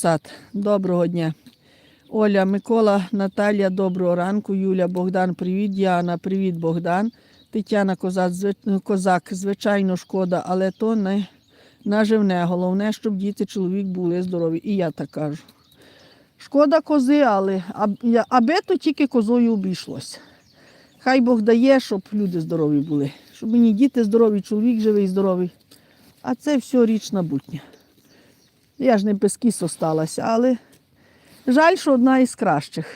Сад, доброго дня. Оля, Микола, Наталія, доброго ранку. Юля, Богдан, привіт. Діана, привіт, Богдан. Тетяна Козак, зви- Козак, звичайно, шкода, але то не наживне. Головне, щоб діти, чоловік були здорові. І я так кажу. Шкода кози, але аби то тільки козою обійшлося. Хай Бог дає, щоб люди здорові були. Щоб мені діти здорові, чоловік живий, здоровий. А це все річ набутня. Я ж не без кіс осталася, але жаль, що одна із кращих.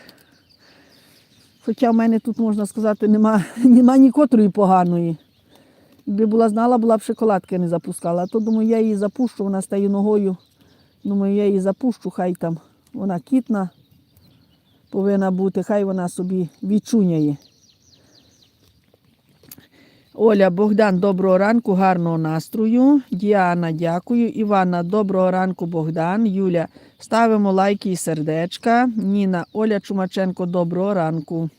Хоча в мене тут, можна сказати, нема, нема нікотрої поганої. Якби була знала, була б шоколадки не запускала. А то думаю, я її запущу, вона стає ногою. Думаю, я її запущу, хай там вона кітна повинна бути, хай вона собі відчуняє. Оля, Богдан, доброго ранку, гарного настрою. Діана, дякую. Івана, доброго ранку, Богдан. Юля, ставимо лайки і сердечка. Ніна, Оля Чумаченко, доброго ранку.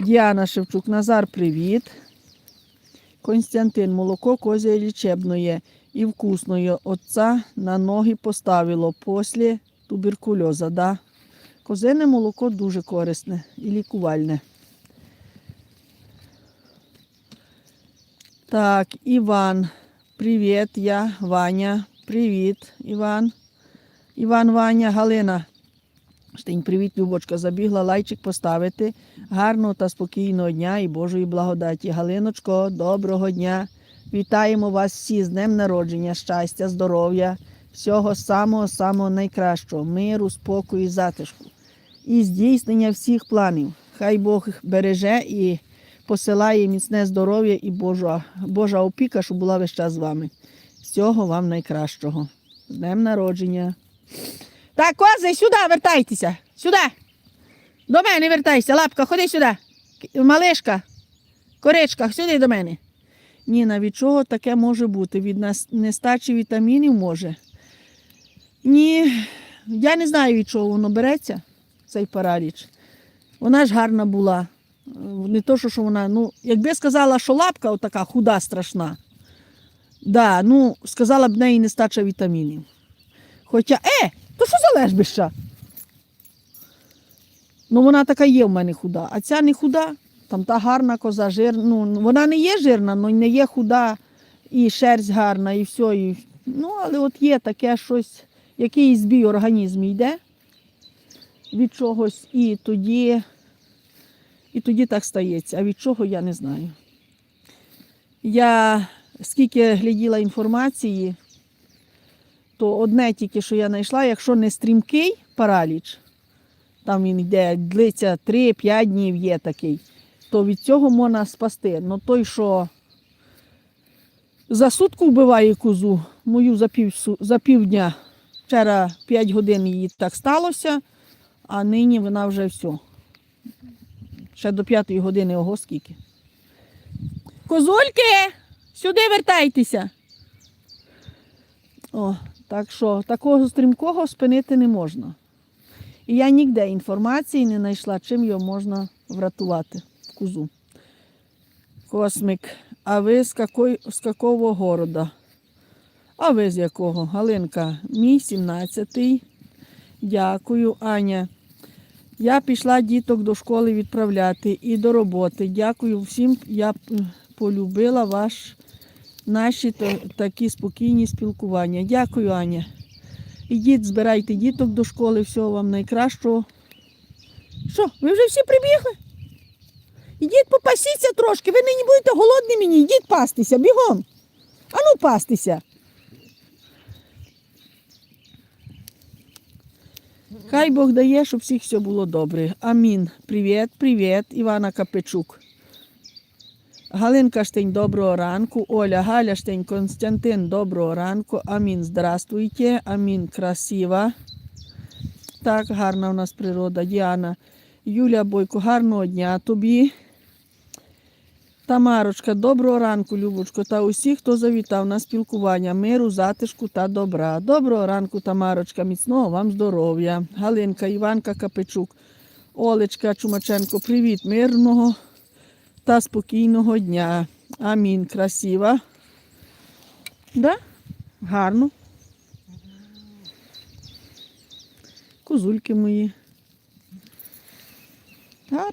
Діана Шевчук, Назар, привіт. Константин, молоко козя лічебної і вкусної. Отца на ноги поставило після туберкульоза. Да? Козине молоко дуже корисне і лікувальне. Так, Іван, привіт, я Ваня. Привіт, Іван. Іван, Ваня, Галина. Штень, привіт, Любочка. Забігла лайчик поставити. Гарного та спокійного дня і Божої благодаті. Галиночко, доброго дня. Вітаємо вас всі з днем народження, щастя, здоров'я, всього самого-самого найкращого, миру, спокою і затишку. І здійснення всіх планів. Хай Бог береже і посилає міцне здоров'я і Божа, Божа опіка, щоб була весь час з вами. Всього вам найкращого. З днем народження. Так, кози, сюди вертайтеся. Сюди. До мене вертайся. Лапка, ходи сюди. Малишка, коричка, сюди до мене. Ніна, від чого таке може бути? Від нестачі вітамінів може? Ні, я не знаю, від чого воно береться, цей параліч. Вона ж гарна була. Не то, що вона, ну, якби сказала, що лапка отака худа, страшна, да, ну, сказала б в неї нестача вітамінів. Хоча, е, то що за лежбища? Ну, вона така є в мене худа, а ця не худа. Там та гарна коза, жирна. Ну, вона не є жирна, але не є худа, і шерсть гарна, і все. І... Ну, але от є таке щось, якийсь збій в організмі йде від чогось, і тоді, і тоді так стається. А від чого я не знаю. Я скільки гляділа інформації, то одне тільки, що я знайшла, якщо не стрімкий параліч, там він йде, длиться 3-5 днів є такий, то від цього можна спасти. Ну той, що за сутку вбиває козу, мою за, пів, за півдня, вчора 5 годин її так сталося, а нині вона вже все. Ще до 5 години ого скільки. Козульки, сюди вертайтеся. О, так що такого стрімкого спинити не можна. І я ніде інформації не знайшла, чим його можна врятувати в козу. Космик, а ви з, какой, з какого города? А ви з якого? Галинка, мій 17-й. Дякую, Аня. Я пішла діток до школи відправляти і до роботи. Дякую всім. Я полюбила ваш, наші та- такі спокійні спілкування. Дякую, Аня. Ідіть, збирайте діток до школи, всього вам найкращого. Що, ви вже всі прибігли? Ідіть попасіться трошки, ви нині будете голодні мені, ідіть пастися, бігом. Ану пастися. Хай Бог дає, щоб всіх все було добре. Амін. Привіт, привіт, Івана Капечук. Галинка Штень, доброго ранку. Оля Галя Штень, Константин, доброго ранку. Амін, здравствуйте. Амін, красива. Так, гарна у нас природа. Діана. Юля Бойко, гарного дня тобі. Тамарочка, доброго ранку, Любочко, та усіх, хто завітав на спілкування, миру, затишку та добра. Доброго ранку, Тамарочка, міцного вам здоров'я. Галинка, Іванка Капичук, Олечка Чумаченко, привіт, мирного та спокійного дня. Амін. Красива. Да? Гарно. козульки мої. Гарно.